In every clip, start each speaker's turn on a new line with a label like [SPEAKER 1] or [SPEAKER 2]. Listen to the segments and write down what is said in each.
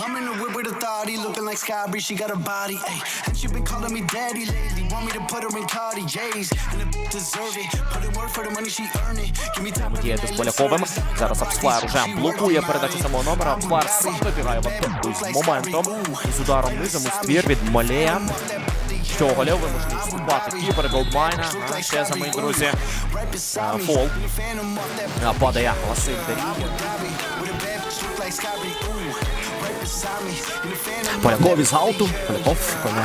[SPEAKER 1] I'm in the whip with authority, looking like Sky Bree, she got a body, ayy. And she been calling me daddy lately, want me to put her in Cartier's, and the deserve it. Put in work for the money she earn it. Give me time.
[SPEAKER 2] Діяти з Поляковим. Зараз Апсфлаєр уже блокує передачу самого номера. Апсфлаєр сам вибігає в з моментом. І з ударом низом у ствір від Малея. Щоголєв вимушений вступати. Кіпер Голдмайна. А, Ще за мої друзі. Фол. Падає Василь Дарій. Поляков із ауту. Поляков коне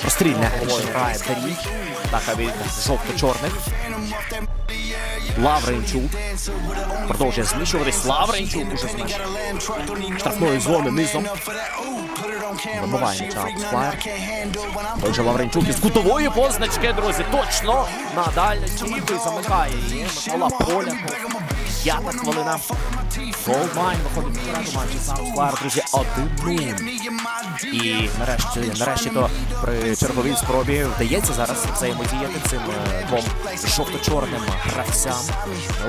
[SPEAKER 2] прострільне. Грає Дарій. Атака від жовто-чорних. Лавренчук. Продовжує зміщуватись. Лавренчук уже з меж штрафної зони низом. Вибиває м'яча Апсфлаєр. Отже, Лавренчук із кутової позначки, друзі, точно на дальній і замикає її. Микола Поля. П'ята хвилина. Голдмайн виходить вперед матчі з Апсфлаєр, друзі, 1-0. І нарешті, нарешті то при черговій спробі вдається зараз взаємодіяти цим е, двом жовто-чорним гравцям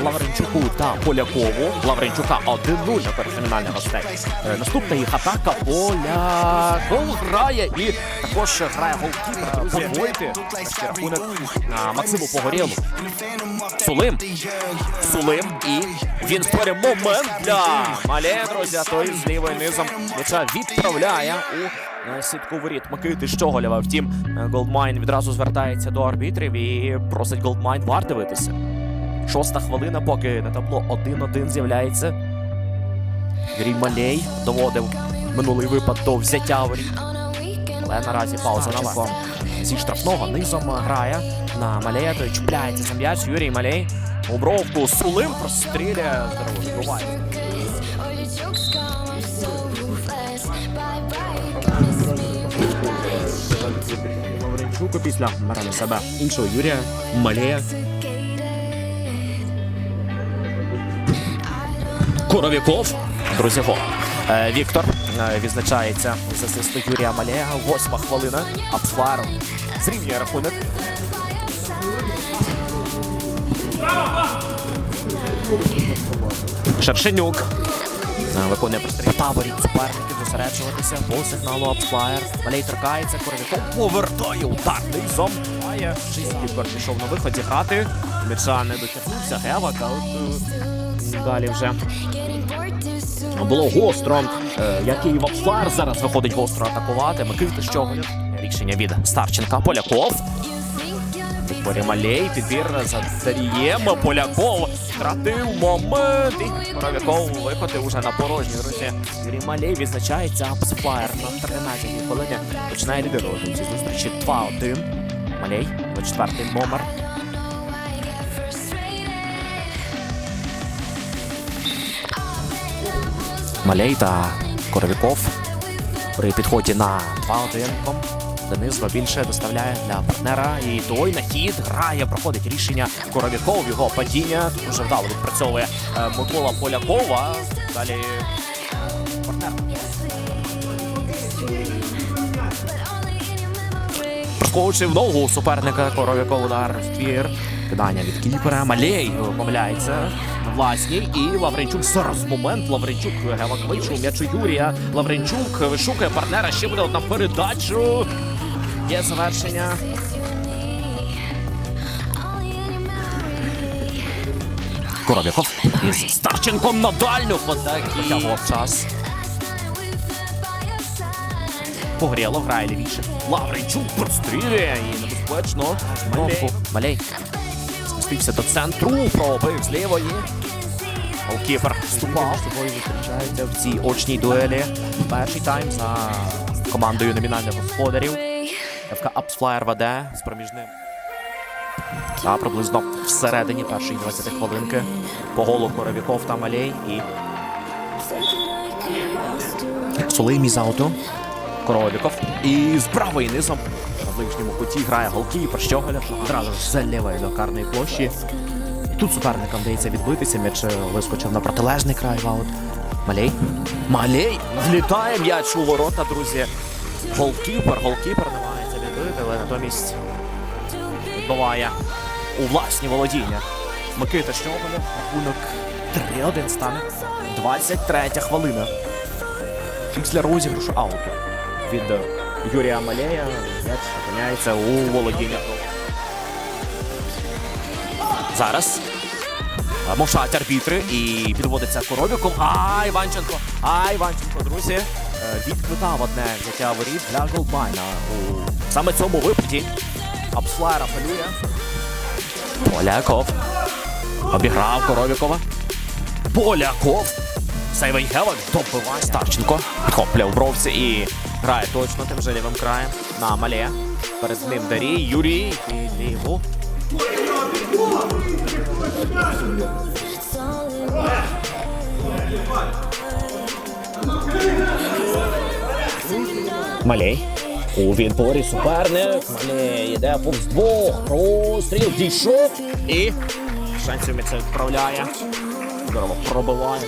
[SPEAKER 2] Лавренчуку та Полякову. Лавренчука 1-0 на персональних гостей. Е, Наступна їх атака Поляков грає і також грає голкіпер. Подвоїти Ще рахунок на Максиму Погорєлу. Сулим. Сулим і він створює момент для Мале, друзі, той з лівою низом м'яча відправляє у е, сітку воріт Микити Щоголєва. Втім, е, Голдмайн відразу звертається до арбітрів і просить Голдмайн вар дивитися. Шоста хвилина, поки на табло 1-1 з'являється. Юрій Малей доводив минулий випад до взяття воріт. Але наразі пауза на вар. Зі штрафного низом грає на Малея, той чіпляється за м'яч. Юрій Малей у бровку Сулим простріляє. Здорово, збиває. Лавренчуку після бере на себе іншого Юрія Малея. Коровіков. Друзі, гол. Е, Віктор е, відзначається з асисту Юрія Малея. Восьма хвилина. Апсфар зрівнює рахунок. Шершенюк. Виконує простріл. Таборі суперників зосереджуватися по сигналу Апсфлаєр. Малей торкається, Коровіков повертає удар низом. Має Шістікер пішов на виході грати. М'яча не дотягнувся. Гевак, а от е, далі вже було гостро. Е, Як і в Апсфлаєр зараз виходить гостро атакувати. Микита Щоголєв. Рішення від Старченка. Поляков. Вікторія Малей, підбір за Дарієм. Поляков втратив момент. І Коровіков виходив уже на порожній. Друзі, Юрій Малей відзначається Апсфлаєр на 13-й хвилині. Починає лідирувати в цій зустрічі 2-1. Малей, 24-й номер. Малей та Коровіков при підході на 2-1. Денис більше доставляє для партнера. І той на хід грає, проходить рішення Коровіков. Його падіння тут дуже вдало відпрацьовує е, Микола Полякова. Далі партнер. Проскочив ногу суперника Коровіков удар в твір. Кидання від кіпера. Малей помиляється власній. І Лавренчук зараз момент. Лавренчук Гевак вийшов м'ячу Юрія. Лавренчук вишукує партнера. Ще буде одна передачу. Є завершення. Коробяков із Старченком на дальню атаки. Час. Погріло, грає лівіше. Лавренчук прострілює і небезпечно. Малей. Малей. Спустився до центру, пробив з лівої. Голкіпер вступав. З собою зустрічається в цій очній дуелі. Перший тайм за командою номінальних господарів. ФК Апсфлаєр веде з проміжним. Та приблизно всередині першої 20 хвилинки по голу Коровіков та Малей і Сулеймі з ауту. Коровіков. І з правої низом на ближньому куті грає голкіпер Щоголєв. Одразу ж з до карної площі. Тут суперникам вдається відбитися. М'яч е, вискочив на протилежний край в аут. Малей. Малей. Влітає м'яч у ворота, друзі. Голкіпер, голкіпер але натомість відбиває у власні володіння. Микита Щоголєв. Рахунок 3-1 стане. 23 хвилина. Після розіграшу ауту від Юрія Малея м'яч опиняється у володіння. Зараз мовчать арбітри і підводиться Коробіком. А, Іванченко! А, Іванченко, друзі, е, відквитав одне взяття воріт для Голдмайна у саме цьому випаді. Апслайр апелює. Поляков. Обіграв Коробікова. Поляков. Сейвенхевен. Добиває. Старченко. Підхоплює в бровці і грає точно тим же лівим краєм. На Мале. Перед ним Дарій. Юрій. І ліву. Малей. У відборі суперник. Малей йде повз двох. Простріл дійшов. І шансів це відправляє. Здорово пробиває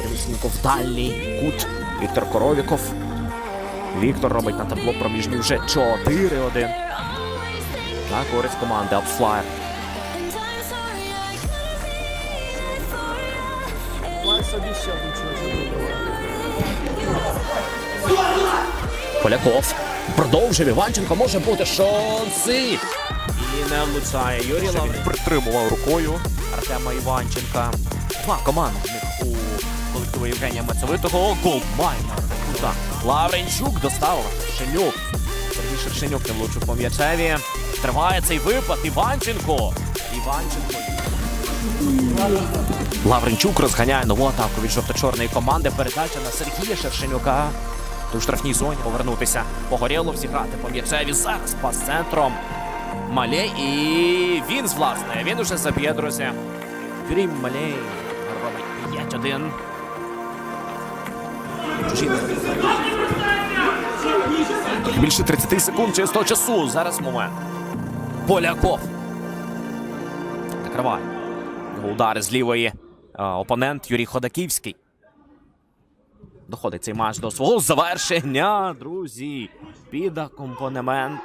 [SPEAKER 2] прямісінько в дальній кут. Віктор Коровіков. Віктор робить на табло проміжні вже 4-1. На користь команди Апфлайер. Поляков. Продовжив Іванченко. Може бути шанси. І не влучає Юрій Лаврин. Притримував рукою Артема Іванченка. Два командних у колективу Євгенія Мацевитого. Голдмайна. Куда? Лавренчук доставив Шершенюк. Сергій Шершенюк не влучив по м'ячеві. Триває цей випад. Іванченко. Іванченко. Лавренчук розганяє нову атаку від жовто-чорної команди. Передача на Сергія Шершенюка. У штрафній зоні повернутися. Погоріло зіграти по м'ячеві. Зараз пас центром. Малей і він з власне. Він уже заб'є, друзі. Юрій Малей робить 5-1. Більше 30 секунд чистого часу. Зараз момент. Поляков. Накриває. Удари з лівої. Опонент Юрій Ходаківський. Доходить цей матч до свого завершення, друзі. Під акомпанемент.